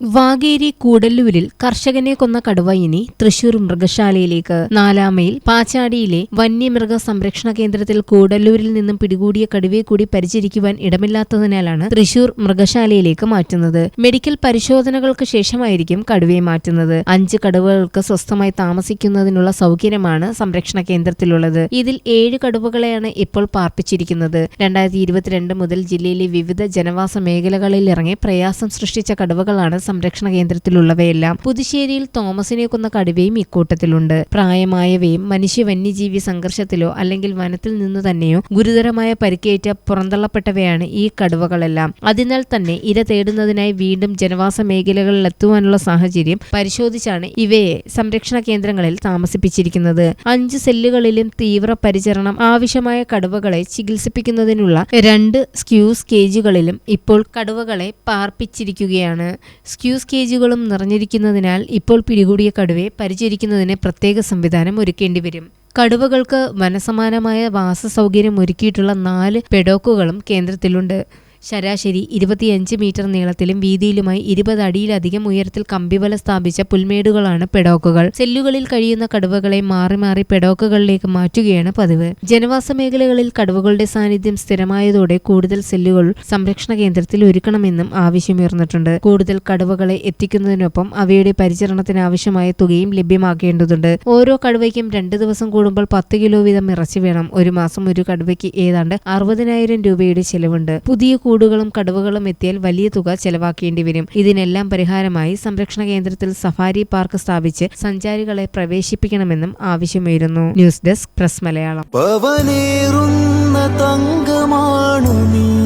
വാഗേരി കൂടല്ലൂരിൽ കർഷകനെ കൊന്ന കടുവ ഇനി തൃശൂർ മൃഗശാലയിലേക്ക്. നാലാമയിൽ പാച്ചാടിയിലെ വന്യമൃഗ സംരക്ഷണ കേന്ദ്രത്തിൽ കൂടല്ലൂരിൽ നിന്നും പിടികൂടിയ കടുവയെ കൂടി പരിചരിക്കുവാൻ ഇടമില്ലാത്തതിനാലാണ് തൃശൂർ മൃഗശാലയിലേക്ക് മാറ്റുന്നത്. മെഡിക്കൽ പരിശോധനകൾക്ക് ശേഷമായിരിക്കും കടുവയെ മാറ്റുന്നത്. അഞ്ച് കടുവകൾക്ക് സ്വസ്ഥമായി താമസിക്കുന്നതിനുള്ള സൗകര്യമാണ് സംരക്ഷണ കേന്ദ്രത്തിലുള്ളത്. ഇതിൽ ഏഴ് കടുവകളെയാണ് ഇപ്പോൾ പാർപ്പിച്ചിരിക്കുന്നത്. രണ്ടായിരത്തി ഇരുപത്തിരണ്ട് മുതൽ ജില്ലയിലെ വിവിധ ജനവാസ മേഖലകളിൽ ഇറങ്ങി പ്രയാസം സൃഷ്ടിച്ച കടുവകളാണ് സംരക്ഷണ കേന്ദ്രത്തിലുള്ളവയെല്ലാം പുതുശ്ശേരിയിൽ തോമസിനെ കൊന്ന കടുവയും ഇക്കൂട്ടത്തിലുണ്ട്. പ്രായമായവയും മനുഷ്യ വന്യജീവി സംഘർഷത്തിലോ അല്ലെങ്കിൽ വനത്തിൽ നിന്നു തന്നെയോ ഗുരുതരമായ പരിക്കേറ്റ പുറന്തള്ളപ്പെട്ടവയാണ് ഈ കടുവകളെല്ലാം. അതിനാൽ തന്നെ ഇര തേടുന്നതിനായി വീണ്ടും ജനവാസ മേഖലകളിൽ എത്തുവാനുള്ള സാഹചര്യം പരിശോധിച്ചാണ് ഇവയെ സംരക്ഷണ കേന്ദ്രങ്ങളിൽ താമസിപ്പിച്ചിരിക്കുന്നത്. അഞ്ച് സെല്ലുകളിലും തീവ്ര പരിചരണം ആവശ്യമായ കടുവകളെ ചികിത്സിപ്പിക്കുന്നതിനുള്ള രണ്ട് സ്ക്യൂസ് കേജുകളിലും ഇപ്പോൾ കടുവകളെ പാർപ്പിച്ചിരിക്കുകയാണ്. സ്ക്യൂസ് കേജുകളും നിറഞ്ഞിരിക്കുന്നതിനാൽ ഇപ്പോൾ പിടികൂടിയ കടുവയെ പരിചരിക്കുന്നതിന് പ്രത്യേക സംവിധാനം ഒരുക്കേണ്ടി വരും. കടുവകൾക്ക് വനസമാനമായ വാസസൗകര്യം ഒരുക്കിയിട്ടുള്ള നാല് പെഡോക്കുകളും കേന്ദ്രത്തിലുണ്ട്. ശരാശരി ഇരുപത്തിയഞ്ച് മീറ്റർ നീളത്തിലും വീതിയിലുമായി ഇരുപത് അടിയിലധികം ഉയരത്തിൽ കമ്പിവല സ്ഥാപിച്ച പുൽമേടുകളാണ് പെടോക്കുകൾ. സെല്ലുകളിൽ കഴിയുന്ന കടുവകളെ മാറി മാറി പെഡോക്കുകളിലേക്ക് മാറ്റുകയാണ് പതിവ്. ജനവാസ മേഖലകളിൽ കടുവകളുടെ സാന്നിധ്യം സ്ഥിരമായതോടെ കൂടുതൽ സെല്ലുകൾ സംരക്ഷണ കേന്ദ്രത്തിൽ ഒരുക്കണമെന്നും ആവശ്യമുയർന്നിട്ടുണ്ട്. കൂടുതൽ കടുവകളെ എത്തിക്കുന്നതിനൊപ്പം അവയുടെ പരിചരണത്തിന് ആവശ്യമായ തുകയും ലഭ്യമാക്കേണ്ടതുണ്ട്. ഓരോ കടുവയ്ക്കും രണ്ട് ദിവസം കൂടുമ്പോൾ പത്ത് കിലോ വീതം ഇറച്ചി വേണം. ഒരു മാസം ഒരു കടുവയ്ക്ക് ഏതാണ്ട് അറുപതിനായിരം രൂപയുടെ ചെലവുണ്ട്. പുതിയ കൂടുകളും കടുവകളും എത്തിയാൽ വലിയ തുക ചെലവാക്കേണ്ടി വരും. ഇതിനെല്ലാം പരിഹാരമായി സംരക്ഷണ കേന്ദ്രത്തിൽ സഫാരി പാർക്ക് സ്ഥാപിച്ച് സഞ്ചാരികളെ പ്രവേശിപ്പിക്കണമെന്നും ആവശ്യമുയരുന്നു. News desk press Malayalam. തങ്കമാണു നീ.